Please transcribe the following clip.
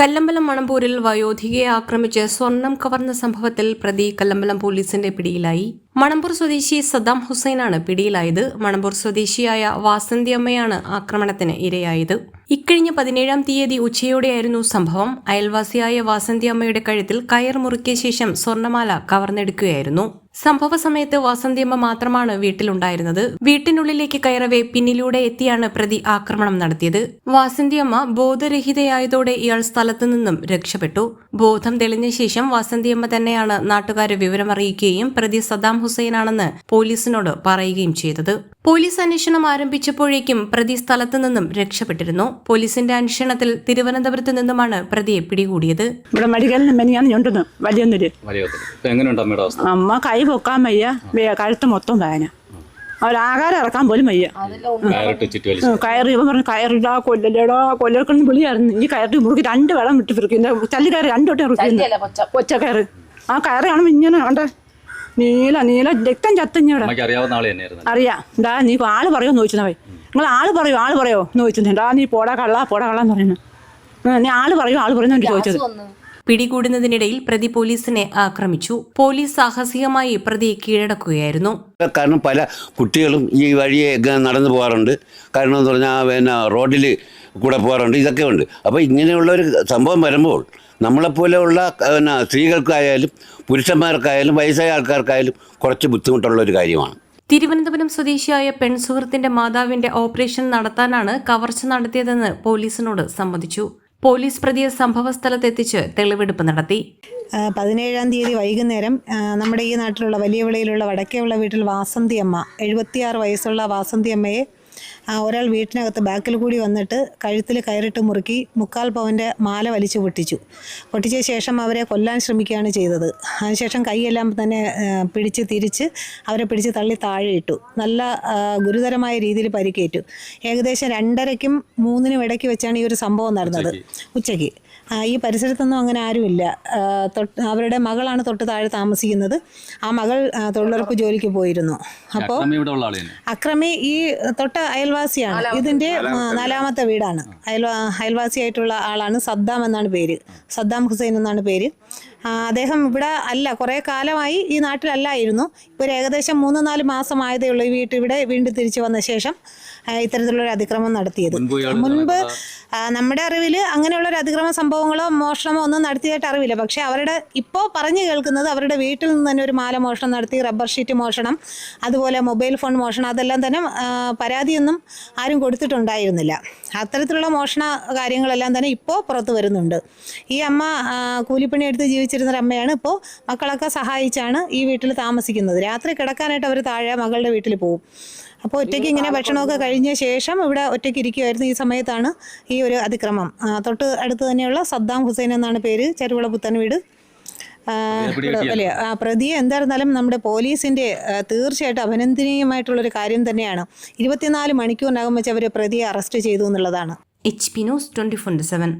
കല്ലമ്പലം മണമ്പൂരിൽ വയോധികയെ ആക്രമിച്ച് സ്വർണം കവർന്ന സംഭവത്തിൽ പ്രതി കല്ലമ്പലം പോലീസിന്റെ പിടിയിലായി. മണമ്പൂർ സ്വദേശി സദ്ദാം ഹുസൈനാണ് പിടിയിലായത്. മണമ്പൂർ സ്വദേശിയായ വാസന്തിയമ്മയാണ് ആക്രമണത്തിന് ഇരയായത്. ഇക്കഴിഞ്ഞ പതിനേഴാം തീയതി ഉച്ചയോടെയായിരുന്നു സംഭവം. അയൽവാസിയായ വാസന്തിയമ്മയുടെ കഴുത്തിൽ കയർ മുറുക്കിയ ശേഷം സ്വർണമാല കവർന്നെടുക്കുകയായിരുന്നു. സംഭവ സമയത്ത് വാസന്തിയമ്മ മാത്രമാണ് വീട്ടിലുണ്ടായിരുന്നത്. വീട്ടിനുള്ളിലേക്ക് കയറവെ പിന്നിലൂടെ എത്തിയാണ് പ്രതി ആക്രമണം നടത്തിയത്. വാസന്തിയമ്മ ബോധരഹിതയായതോടെ ഇയാൾ സ്ഥലത്തു നിന്നും രക്ഷപ്പെട്ടു. ബോധം തെളിഞ്ഞ ശേഷം വാസന്തിയമ്മ തന്നെയാണ് നാട്ടുകാരെ വിവരമറിയിക്കുകയും പ്രതി സദ്ദാം ഹുസൈനാണെന്ന് പോലീസിനോട് പറയുകയും ചെയ്തത്. പോലീസ് അന്വേഷണം ആരംഭിച്ചപ്പോഴേക്കും പ്രതി സ്ഥലത്തു നിന്നും രക്ഷപ്പെട്ടിരുന്നു. പോലീസിന്റെ അന്വേഷണത്തിൽ തിരുവനന്തപുരത്ത് നിന്നുമാണ് പ്രതിയെ പിടികൂടിയത്. ഇവിടെ മെഡിക്കലിന് മെനിയാന്ന് ഞൊണ്ടുന്നു. വലിയൊന്നൊരു എങ്ങനെയുണ്ട് അമ്മയുടെ അവസ്ഥ? അമ്മ കൈ പൊക്കാൻ വയ്യ. വേ- കഴുത്ത് മൊത്തം വേന അവരാകാരം ഇറക്കാൻ പോലും വയ്യ. കയറിട്ട് ചുറ്റി വലിച്ചു. ഉം, കയറി ഇവൻ പറഞ്ഞു കയറിടാ കൊല്ലല്ലേടാ കൊല്ലർക്കൊന്നും വിളിയായിരുന്നു. ഈ കയറി മുറുക്കി രണ്ട് വെള്ളം വിട്ട് പിറക്കുന്ന തല്ലി കയറി രണ്ട് വട്ടം ഇറക്കുന്നു ഒച്ച കയറ്. ആ കയറി കാണുമ്പോൾ ഇങ്ങനെ ഉണ്ട് നീല നീല രക്തം ചത്തഞ്ഞവിടെ അറിയാം. എന്താ നീ ഇപ്പൊ ആൾ പറയോ എന്ന് ചോദിച്ചവേ നിങ്ങൾ ആൾ പറയോ ആൾ പറയോ എന്ന് ചോദിച്ചു ആ നീ പോടാ കള്ള പോടാ കള്ളാന്ന് പറയുന്നു. നീ ആൾ പറയോ ആൾ പറയുന്നു ചോദിച്ചത്. പിടികൂടുന്നതിനിടയിൽ പ്രതി പോലീസിനെ ആക്രമിച്ചു. പോലീസ് സാഹസികമായി പ്രതിയെ കീഴടക്കുകയായിരുന്നു. കാരണം പല കുട്ടികളും ഈ വഴിയെ നടന്നു പോകാറുണ്ട്. കാരണം എന്ന് പറഞ്ഞാൽ പിന്നെ റോഡിൽ കൂടെ പോകാറുണ്ട്. ഇതൊക്കെ ഉണ്ട്. അപ്പോൾ ഇങ്ങനെയുള്ള ഒരു സംഭവം വരുമ്പോൾ നമ്മളെപ്പോലെയുള്ള പിന്നെ സ്ത്രീകൾക്കായാലും പുരുഷന്മാർക്കായാലും വയസ്സായ ആൾക്കാർക്കായാലും കുറച്ച് ബുദ്ധിമുട്ടുള്ള ഒരു കാര്യമാണ്. തിരുവനന്തപുരം സ്വദേശിയായ പെൺസുഹൃത്തിന്റെ മാതാവിന്റെ ഓപ്പറേഷൻ നടത്താനാണ് കവർച്ച നടത്തിയതെന്ന് പോലീസിനോട് സമ്മതിച്ചു. പോലീസ് പ്രതിയെ സംഭവസ്ഥലത്തെത്തിച്ച് തെളിവെടുപ്പ് നടത്തി. പതിനേഴാം തീയതി വൈകുന്നേരം നമ്മുടെ ഈ നാട്ടിലുള്ള വലിയ വിളയിലുള്ള വടക്കേയുള്ള വീട്ടിൽ വാസന്തി അമ്മ എഴുപത്തിയാറ് വയസ്സുള്ള വാസന്തി അമ്മയെ ഒരാൾ വീട്ടിനകത്ത് ബാക്കിൽ കൂടി വന്നിട്ട് കഴുത്തിൽ കയറിട്ട് മുറുക്കി മുക്കാൽ പവന്റെ മാല വലിച്ചു പൊട്ടിച്ചു. പൊട്ടിച്ച ശേഷം അവരെ കൊല്ലാൻ ശ്രമിക്കുകയാണ് ചെയ്തത്. അതിനുശേഷം കൈയെല്ലാം തന്നെ പിടിച്ച് തിരിച്ച് അവരെ പിടിച്ച് തള്ളി താഴെ ഇട്ടു നല്ല ഗുരുതരമായ രീതിയിൽ പരിക്കേറ്റു. ഏകദേശം രണ്ടരയ്ക്കും മൂന്നിനും ഇടയ്ക്ക് വെച്ചാണ് ഈ ഒരു സംഭവം നടന്നത്. ഉച്ചയ്ക്ക്. ഈ പരിസരത്തൊന്നും അങ്ങനെ ആരുമില്ല. അവരുടെ മകളാണ് തൊട്ട് താഴെ താമസിക്കുന്നത്. ആ മകൾ തൊഴിലുറപ്പ് ജോലിക്ക് പോയിരുന്നു. അപ്പോൾ അക്രമി ഈ തൊട്ട അയൽവാസിയാണ്. ഇതിന്റെ നാലാമത്തെ വീടാണ്. അയൽവാ അയൽവാസിയായിട്ടുള്ള ആളാണ് സദ്ദാം എന്നാണ് പേര്. സദ്ദാം ഹുസൈൻ എന്നാണ് പേര്. അദ്ദേഹം ഇവിടെ അല്ല കുറേ കാലമായി ഈ നാട്ടിലല്ലായിരുന്നു. ഇപ്പോൾ ഒരു ഏകദേശം മൂന്ന് നാല് മാസമായതേ ഉള്ളൂ ഈ വീട്ടിൽ ഇവിടെ വീണ്ടും തിരിച്ചു വന്ന ശേഷം ഇത്തരത്തിലുള്ളൊരു ഒരു അതിക്രമം നടത്തിയത്. മുൻപ് നമ്മുടെ അറിവിൽ അങ്ങനെയുള്ള ഒരു അതിക്രമ സംഭവങ്ങളോ മോഷണമോ ഒന്നും നടത്തിയതായിട്ട് അറിവില്ല. പക്ഷേ അവരുടെ ഇപ്പോൾ പറഞ്ഞു കേൾക്കുന്നത് അവരുടെ വീട്ടിൽ നിന്ന് തന്നെ ഒരു മാല മോഷണം നടത്തി റബ്ബർ ഷീറ്റ് മോഷണം അതുപോലെ മൊബൈൽ ഫോൺ മോഷണം അതെല്ലാം തന്നെ പരാതിയൊന്നും ആരും കൊടുത്തിട്ടുണ്ടായിരുന്നില്ല. അത്തരത്തിലുള്ള മോഷണ കാര്യങ്ങളെല്ലാം തന്നെ ഇപ്പോൾ പുറത്തു വരുന്നുണ്ട്. ഈ അമ്മ കൂലിപ്പണി എടുത്ത് ജീവിച്ചിരുന്ന അമ്മയാണ് ഇപ്പോൾ മക്കളൊക്കെ സഹായിച്ചാണ് ഈ വീട്ടിൽ താമസിക്കുന്നത്. രാത്രി കിടക്കാനായിട്ട് അവർ താഴെ മകളുടെ വീട്ടിൽ പോകും അപ്പോൾ ഒറ്റയ്ക്ക് ഇങ്ങനെ ഭക്ഷണമൊക്കെ കഴിഞ്ഞ ശേഷം ഇവിടെ ഒറ്റയ്ക്ക് ഇരിക്കുമായിരുന്നു ഈ സമയത്താണ് ഈ ഒരു അതിക്രമം. തൊട്ട് അടുത്ത് തന്നെയുള്ള സദ്ദാം ഹുസൈൻ എന്നാണ് പേര് ചെറുവിള പുത്തൻ വീട് വലിയ ആ, പ്രതിയെ എന്തായിരുന്നാലും നമ്മുടെ പോലീസിന്റെ ആ, തീർച്ചയായിട്ടും അഭിനന്ദനീയമായിട്ടുള്ളൊരു കാര്യം തന്നെയാണ്. ഇരുപത്തിനാല് മണിക്കൂറിനകം വെച്ച് അവർ പ്രതിയെ അറസ്റ്റ് ചെയ്തു എന്നുള്ളതാണ്. H P news twenty four seven